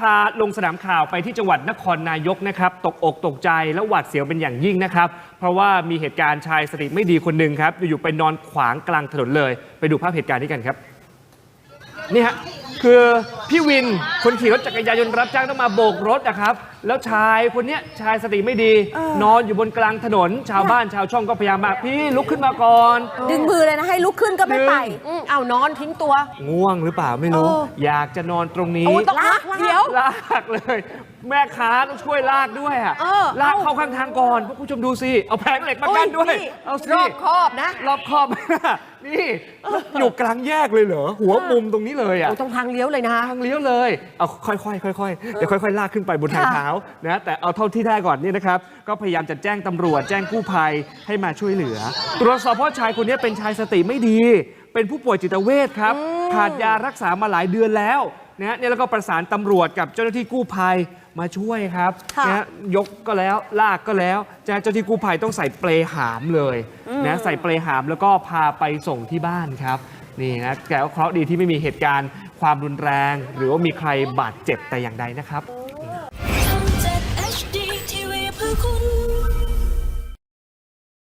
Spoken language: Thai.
พาลงสนามข่าวไปที่จังหวัดนครนายกนะครับ ตกอกตกใจและหวาดเสียวเป็นอย่างยิ่งนะครับ เพราะว่ามีเหตุการณ์ชายสติไม่ดีคนหนึ่งครับ อยู่ๆไปนอนขวางกลางถนนเลย ไปดูภาพเหตุการณ์นี้กันครับ นี่ฮะ คือพี่วินคนขี่รถจักรยานยนต์รับจ้างต้องมาโบกรถนะครับ แล้วชายคนเนี้ยชายสติไม่ดี นอนอยู่บนกลางถนน ชาวบ้านชาวช่องก็พยายามมาพี่ลุกขึ้นมาก่อน ดึงมือเลยนะให้ลุกขึ้นก็ไม่ไปอืมเอานอนทิ้งตัว ง่วงหรือเปล่าไม่รู้ เอออยากจะนอนตรงนี้ โอ้ต้องลากลากเดี๋ยว ลากเลย แม่ค้าต้องช่วยลากด้วยอะเออลากเอาเข้าข้างทางก่อนพวกผู้ชมดูสิเอาแผงเหล็กมากั้นด้วยโอ้นี่เอาสิรอบครอบนะ รอบครอบ นี่ อยู่กลางแยกเลยเหรอหัวมุมตรงนี้เลยอะ โอ้ต้องทางเลี้ยวเลยนะทางเลี้ยวเลย เอาค่อยๆค่อยๆเดี๋ยวค่อยๆลากขึ้นไปบนทางค่ะเท้านะแต่เอาเท่าที่ได้ก่อนนี่นะครับ ก็พยายามจะแจ้งตำรวจ แจ้งกู้ภัยให้มาช่วยเหลือ ตรวจสอบเพราะชายคนนี้เป็นชายสติไม่ดี เป็นผู้ป่วยจิตเวชครับขาดยารักษามาหลายเดือนแล้วนะเนี่ยแล้วก็ประสานตำรวจกับเจ้าหน้าที่กู้ภัยมาช่วยครับค่ะนะยกก็แล้วลากก็แล้วเจ้าหน้าที่กู้ภัยต้องใส่เปลหามเลยนะใส่เปลหามแล้วก็พาไปส่งที่บ้านครับนี่นะแต่ว่าเคราะห์ดีที่ไม่มีเหตุการณ์ ความรุนแรง หรือว่ามีใครบาดเจ็บแต่อย่างใดนะครับ HD TV เพื่อคุณ